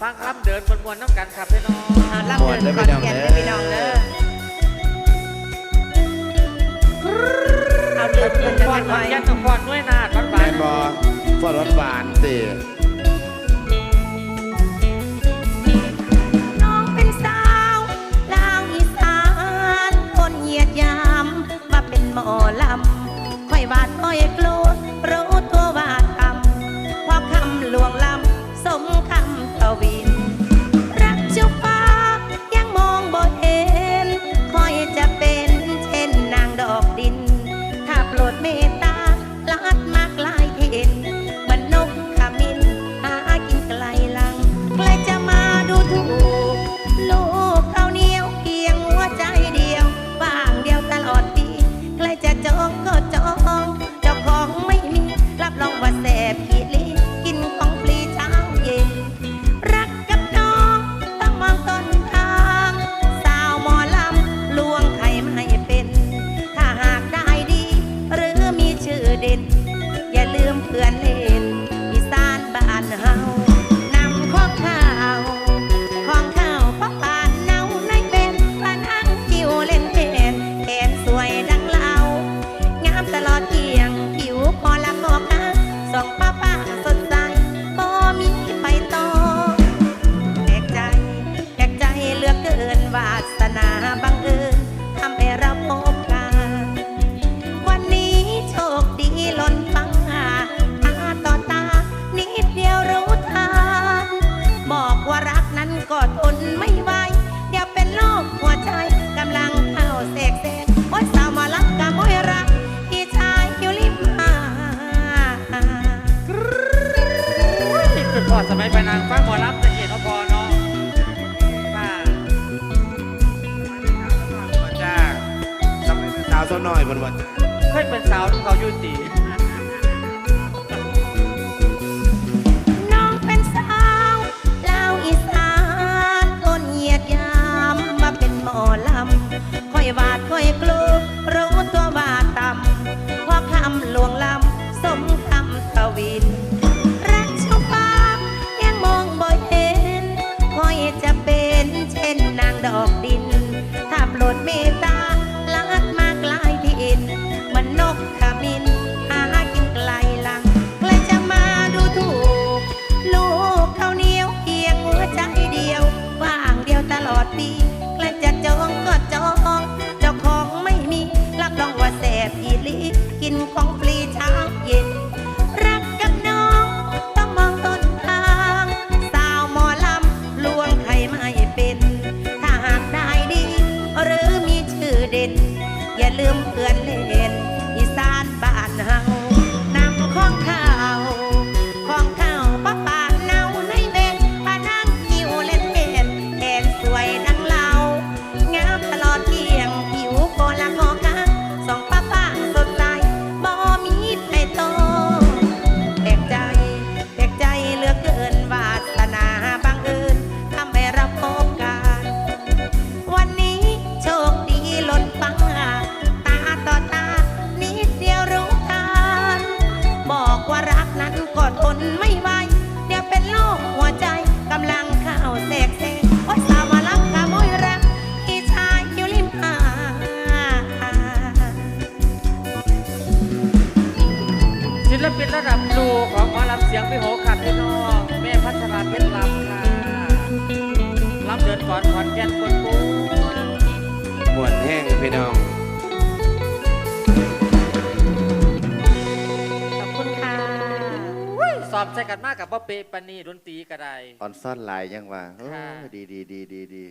ฟังคำเดินบนมวลๆน้งกันครับพี่น้องอ่ารับเดินขอนเก่นได้พี่น้องเด้อเอาเดินเดินกันหน่อยยันตะพอนด้วยนาดหวาแม่นนบอฟอรถหานสิน้องเป็นสาวลาวอีสานคนเหยียดยามมาเป็นหมอลำค่อยหวานค่อยกลม meta. อยเพิ่นว่าเคยเป็นสาวของเขาอยู่ตีน้องเป็นสาวลาวอีสานต้นเหยียดยามมาเป็นหมอลำค่อยวาดค่อยกลูบรู้ตัวบาดต่ำเพาะคำหลวงลำสมคำตะวิน รักชาวฟ้ายังมองบ่เห็นค่อยจะเป็นเช่นนางดอกดิน ชื่อเด่น อย่าลืมเพื่อนเล่นอีสานบ้านเฮานำของข้าว ลป็นระดับครูของหมอลำเสียงพี่โหขัดพี่น้องแม่พัชราเพชรลำค่ะลำเดินก่อนขอนแก่นคนปูมวนแห้งพี่น้องขอบคุณค่ะสอบใจกันมากกับพ่อเปปานีดนตรีกระไดออนซ่อนลายยังว่าะดีดีดีดีดี